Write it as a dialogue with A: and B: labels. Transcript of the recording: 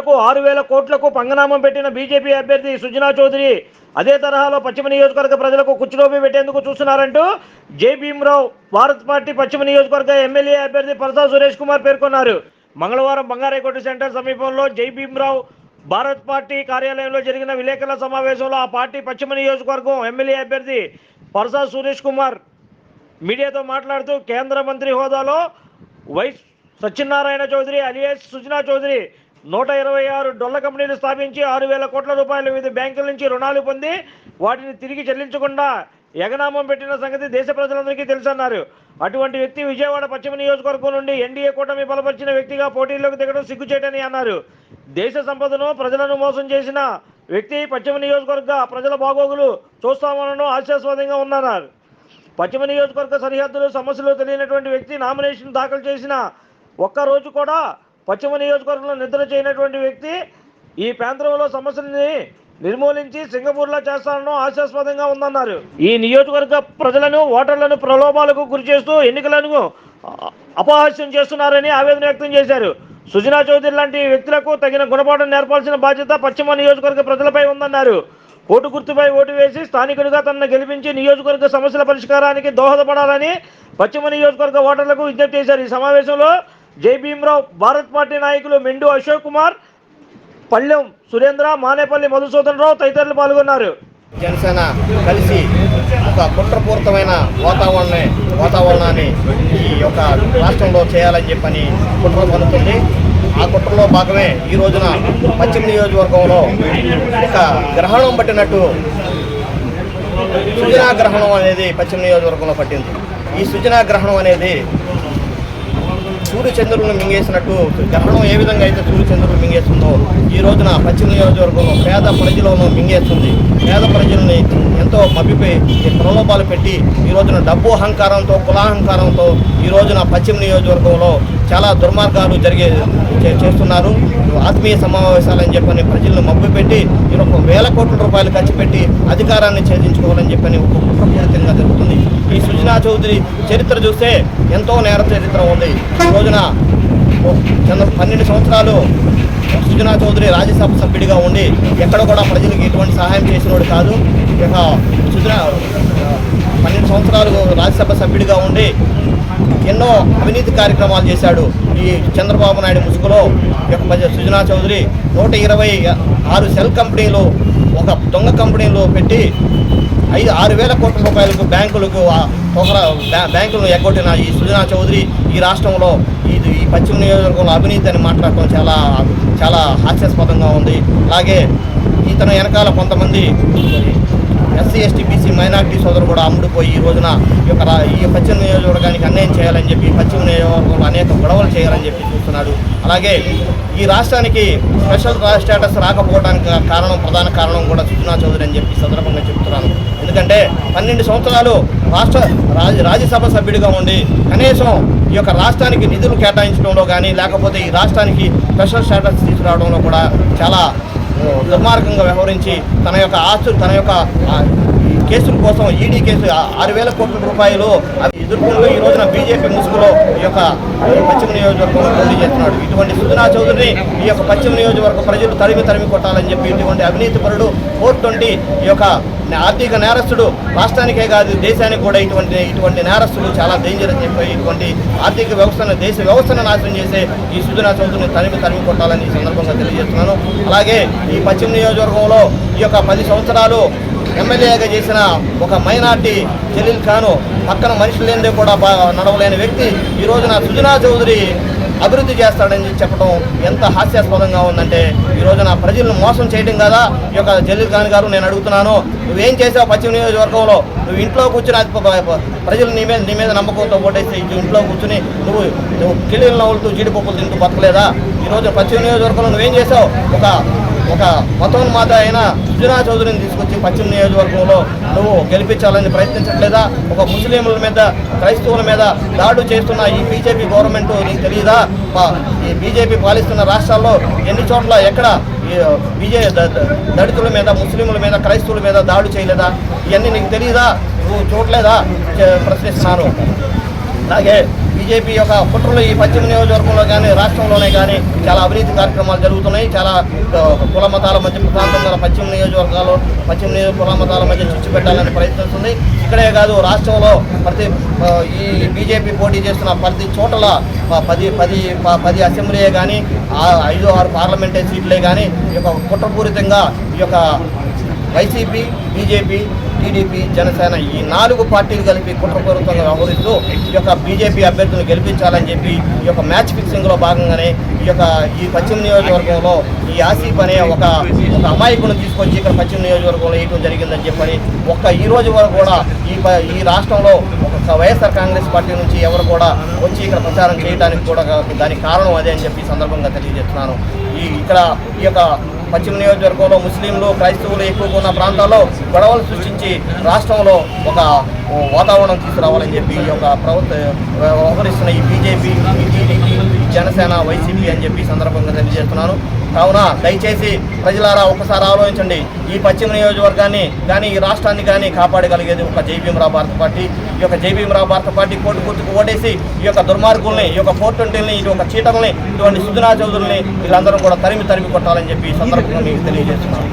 A: ప్రజలకు ఆరు వేల కోట్లకు పంగనామం పెట్టిన బీజేపీ అభ్యర్థి సుజనా చౌదరి అదే తరహాలో పశ్చిమ నియోజకవర్గ ప్రజలకు కుచ్చులోపి పెట్టేందుకు చూస్తున్నారంటూ జై భీమరావు భారత్ పార్టీ పశ్చిమ నియోజకవర్గ ఎమ్మెల్యే అభ్యర్థి పరదా సురేష్ కుమార్ పేర్కొన్నారు. మంగళవారం బంగారేకోట సెంటర్ సమీపంలో జై భీమరావు భారత్ పార్టీ కార్యాలయంలో జరిగిన విలేకరుల సమావేశంలో ఆ పార్టీ పశ్చిమ నియోజకవర్గం ఎమ్మెల్యే అభ్యర్థి పరసా సురేష్ కుమార్ మీడియాతో మాట్లాడుతూ కేంద్ర మంత్రి హోదాలో వైస్ సత్యనారాయణ చౌదరి అలియాస్ సుజనా చౌదరి నూట ఇరవై ఆరు డొల్ల కంపెనీలు స్థాపించి ఆరు వేల కోట్ల రూపాయలు వివిధ బ్యాంకుల నుంచి రుణాలు పొంది వాటిని తిరిగి చెల్లించకుండా ఎగనామం పెట్టిన సంగతి దేశ ప్రజలందరికీ తెలుసన్నారు. అటువంటి వ్యక్తి విజయవాడ పశ్చిమ నియోజకవర్గం నుండి ఎన్డీఏ కూటమి బలపరిచిన వ్యక్తిగా పోటీల్లోకి దిగడం సిగ్గుచేటని అన్నారు. దేశ సంపదను ప్రజలను మోసం చేసిన వ్యక్తి పశ్చిమ నియోజకవర్గ ప్రజల బాగోగులు చూస్తామనను ఆశాస్వాదంగా ఉన్నారు. పశ్చిమ నియోజకవర్గ సరిహద్దులు సమస్యలు తెలియనటువంటి వ్యక్తి నామినేషన్ దాఖలు చేసిన ఒక్క రోజు కూడా పశ్చిమ నియోజకవర్గంలో నిద్ర చేయనటువంటి వ్యక్తి ఈ ప్రాంతంలో సమస్యల్ని నిర్మూలించి సింగపూర్లో చేస్తానడం ఆశాస్పదంగా ఉందన్నారు. ఈ నియోజకవర్గ ప్రజలను ఓటర్లను ప్రలోభాలకు గురి చేస్తూ ఎన్నికలను అపహాస్యం చేస్తున్నారని ఆవేదన వ్యక్తం చేశారు. సుజనా చౌదరి లాంటి వ్యక్తులకు తగిన గుణపాఠం నేర్పాల్సిన బాధ్యత పశ్చిమ నియోజకవర్గ ప్రజలపై ఉందన్నారు. ఓటు గుర్తుపై ఓటు వేసి స్థానికుడిగా తనను గెలిపించి నియోజకవర్గ సమస్యల పరిష్కారానికి దోహదపడాలని పశ్చిమ నియోజకవర్గ ఓటర్లకు విజ్ఞప్తి చేశారు. ఈ సమావేశంలో జై భీమరావు భారత్ పార్టీ నాయకులు మెండు అశోక్ కుమార్ పళ్ళెం సురేంద్ర మానేపల్లి మధుసూదన్ రావు తదితరులు పాల్గొన్నారు.
B: జనసేన కలిసి ఒక కుట్రపూరితమైన వాతావరణాన్ని వాతావరణాన్ని ఈ యొక్క రాష్ట్రంలో చేయాలని చెప్పని కుట్ర పడుతుంది ఆ కుట్రలో భాగమే ఈ రోజున పశ్చిమ నియోజకవర్గంలో ఒక గ్రహణం పట్టినట్టు సుజనా గ్రహణం అనేది పశ్చిమ నియోజకవర్గంలో పట్టింది. ఈ సుజనా గ్రహణం అనేది సూర్య చంద్రులను మింగేసినట్టు గ్రహణం ఏ విధంగా అయితే సూర్య చంద్రులు మింగేస్తుందో ఈ రోజున పశ్చిమ నియోజకవర్గంలో పేద ప్రజలను మింగేస్తుంది. పేద ప్రజల్ని ఎంతో మభ్యపై ఈ ప్రలోభాలు పెట్టి ఈ రోజున డబ్బు అహంకారంతో కులాహంకారంతో ఈ రోజున పశ్చిమ నియోజకవర్గంలో చాలా దుర్మార్గాలు జరిగే చే- చేస్తున్నారు. ఆత్మీయ సమావేశాలని చెప్పని ప్రజలను మభ్య పెట్టి ఈ ఒక వేల కోట్ల రూపాయలు ఖర్చు పెట్టి అధికారాన్ని ఛేదించుకోవాలని చెప్పని ఒక కుట్రపూరితంగా జరుగుతుంది. చౌదరి చరిత్ర చూస్తే ఎంతో నేర చరిత్ర ఉంది. ఈ రోజున చంద్ర పన్నెండు సంవత్సరాలు సుజనా చౌదరి రాజ్యసభ సభ్యుడిగా ఉండి ఎక్కడ కూడా ప్రజలకు ఎటువంటి సహాయం చేసినోడు కాదు. ఇక సుజనా పన్నెండు సంవత్సరాలు రాజ్యసభ సభ్యుడిగా ఉండి ఎన్నో అవినీతి కార్యక్రమాలు చేశాడు ఈ చంద్రబాబు నాయుడు ముసుగులో. యొక్క సుజనా చౌదరి నూట ఇరవై ఆరు సెల్ కంపెనీలు ఒక దొంగ కంపెనీలో పెట్టి ఐదు ఆరు వేల కోట్ల రూపాయలకు బ్యాంకులకు బ్యాంకులను ఎగ్గొట్టిన ఈ సుజనా చౌదరి ఈ రాష్ట్రంలో ఇది ఈ పశ్చిమ నియోజకవర్గంలో అవినీతి అని మాట్లాడటం చాలా చాలా హాస్యాస్పదంగా ఉంది. అలాగే ఇతను వెనకాల కొంతమంది ఎస్సీ ఎస్టీ బీసీ మైనార్టీ సోదరులు కూడా అమ్ముడుపోయి ఈ రోజున ఈ యొక్క ఈ పశ్చిమ నియోజకవర్గానికి అన్యాయం చేయాలని చెప్పి పశ్చిమ నియోజకవర్గంలో అనేక గొడవలు చేయాలని చెప్పి చేస్తున్నాడు. అలాగే ఈ రాష్ట్రానికి స్పెషల్ స్టేటస్ రాకపోవడానికి కారణం ప్రధాన కారణం కూడా సుజనా చౌదరి అని చెప్పి సందర్భంగా చెప్తున్నాను. ఎందుకంటే పన్నెండు సంవత్సరాలు రాష్ట్ర రాజ రాజ్యసభ సభ్యుడిగా ఉండి కనీసం ఈ యొక్క రాష్ట్రానికి నిధులు కేటాయించడంలో కానీ లేకపోతే ఈ రాష్ట్రానికి స్పెషల్ స్టేటస్ తీసుకురావడంలో కూడా చాలా దుర్మార్గంగా వ్యవహరించి తన యొక్క ఆస్తులు తన యొక్క కేసుల కోసం ఈడీ కేసు ఆరు వేల కోట్ల రూపాయలు ఎదుర్కొంటూ ఈ రోజున బీజేపీ ముసుగులో ఈ యొక్క పశ్చిమ నియోజకవర్గంలో పోటీ చేస్తున్నాడు. ఇటువంటి సుజనా చౌదరిని ఈ యొక్క పశ్చిమ నియోజకవర్గ ప్రజలు తరిమి తరిమి కొట్టాలని చెప్పి ఇటువంటి అవినీతి పరుడు ఫోర్ ట్వంటీ ఈ యొక్క ఆర్థిక నేరస్తుడు రాష్ట్రానికే కాదు దేశానికి కూడా ఇటువంటి ఇటువంటి నేరస్తులు చాలా డేంజర్ అని చెప్పి ఇటువంటి ఆర్థిక వ్యవస్థను దేశ వ్యవస్థను నాశనం చేసే ఈ సుజనా చౌదరిని తరిమి తరిమి కొట్టాలని ఈ సందర్భంగా తెలియజేస్తున్నాను. అలాగే ఈ పశ్చిమ నియోజకవర్గంలో ఈ యొక్క పది సంవత్సరాలు ఎమ్మెల్యేగా చేసిన ఒక మైనార్టీ జలీల్ ఖాను పక్కన మనిషి లేనిదే కూడా నడవలేని వ్యక్తి. ఈ రోజున సుజనా చౌదరి అభివృద్ధి చేస్తాడని చెప్పడం ఎంత హాస్యాస్పదంగా ఉందంటే ఈ రోజున ప్రజలను మోసం చేయడం కదా? ఈ యొక్క జలీల్ ఖాన్ గారు నేను అడుగుతున్నాను నువ్వేం చేసావు పశ్చిమ నియోజకవర్గంలో? నువ్వు ఇంట్లో కూర్చుని ప్రజలు నీ మీద నీ మీద నమ్మకంతో ఓటేస్తే ఇంట్లో కూర్చుని నువ్వు నువ్వు కిలీలు నవ్వులుతూ జీడిపప్పులు తింటూ బతకలేదా? ఈ రోజు పశ్చిమ నియోజకవర్గంలో నువ్వేం చేసావు? ఒక ఒక మతోన్మాత అయిన సుజనా చౌదరిని తీసుకొచ్చి పశ్చిమ నియోజకవర్గంలో నువ్వు గెలిపించాలని ప్రయత్నించట్లేదా? ఒక ముస్లింల మీద క్రైస్తవుల మీద దాడు చేస్తున్న ఈ బీజేపీ గవర్నమెంట్ నీకు తెలియదా ఈ బీజేపీ పాలిస్తున్న రాష్ట్రాల్లో ఎన్ని చోట్ల ఎక్కడ బీజే దళితుల మీద ముస్లింల మీద క్రైస్తవుల మీద దాడు చేయలేదా? ఇవన్నీ నీకు తెలియదా నువ్వు చూడలేదా? చే- ప్రశ్నిస్తున్నాను. అలాగే బీజేపీ యొక్క కుట్రలు ఈ పశ్చిమ నియోజకవర్గంలో కానీ రాష్ట్రంలోనే కానీ చాలా అవినీతి కార్యక్రమాలు జరుగుతున్నాయి. చాలా కుల మతాల మధ్య ప్రాంతం గల పశ్చిమ నియోజకవర్గాలు పశ్చిమ నియోజక కుల మతాల మధ్య చిచ్చు పెట్టాలని ప్రయత్నిస్తుంది. ఇక్కడే కాదు రాష్ట్రంలో ప్రతి ఈ బీజేపీ పోటీ చేస్తున్న ప్రతి చోటల పది పది పది అసెంబ్లీయే కానీ ఐదు ఆరు పార్లమెంటే సీట్లే కానీ ఈ యొక్క కుట్రపూరితంగా ఈ యొక్క వైసీపీ బీజేపీ టీడీపీ జనసేన ఈ నాలుగు పార్టీలు కలిపి కుట్రపూరితంగా వ్యవహరిస్తూ ఈ యొక్క బీజేపీ అభ్యర్థులను గెలిపించాలని చెప్పి ఈ యొక్క మ్యాచ్ ఫిక్సింగ్లో భాగంగానే ఈ యొక్క ఈ పశ్చిమ నియోజకవర్గంలో ఈ ఆసీఫ్ అనే ఒక ఒక అమాయకుని తీసుకొచ్చి ఇక్కడ పశ్చిమ నియోజకవర్గంలో వేయటం జరిగిందని చెప్పని ఒక్క ఈ రోజు వరకు కూడా ఈ ప- ఈ రాష్ట్రంలో ఒక వైఎస్ఆర్ కాంగ్రెస్ పార్టీ నుంచి ఎవరు కూడా వచ్చి ఇక్కడ ప్రచారం చేయడానికి కూడా దానికి కారణం అదే అని చెప్పి సందర్భంగా తెలియజేస్తున్నాను. ఈ ఇక్కడ ఈ యొక్క పశ్చిమ నియోజకవర్గంలో ముస్లింలు క్రైస్తవులు ఎక్కువగా ఉన్న ప్రాంతాల్లో గొడవలు సృష్టించి రాష్ట్రంలో ఒక వాతావరణం తీసుకురావాలని చెప్పి ఈ యొక్క ప్రభుత్వ వ్యవహరిస్తున్న ఈ బీజేపీ టీడీపీ జనసేన వైసీపీ అని చెప్పి సందర్భంగా తెలియజేస్తున్నాను. కావున దయచేసి ప్రజలారా ఒకసారి ఆలోచించండి. ఈ పశ్చిమ నియోజకవర్గాన్ని కానీ ఈ రాష్ట్రాన్ని కానీ కాపాడగలిగేది ఒక జైభీమరావు భారత పార్టీ. ఈ యొక్క జైభీమరావు భారత పార్టీ కోర్టు గుర్తుకు ఓటేసి ఈ యొక్క దుర్మార్గుల్ని ఈ యొక్క ఫోర్ ట్వంటీని ఈ ఒక చీటల్ని ఇటువంటి సుజనా చౌదరిని వీళ్ళందరూ కూడా తరిమి తరిమి కొట్టాలని చెప్పి ఈ సందర్భంగా మీకు తెలియజేస్తున్నాను.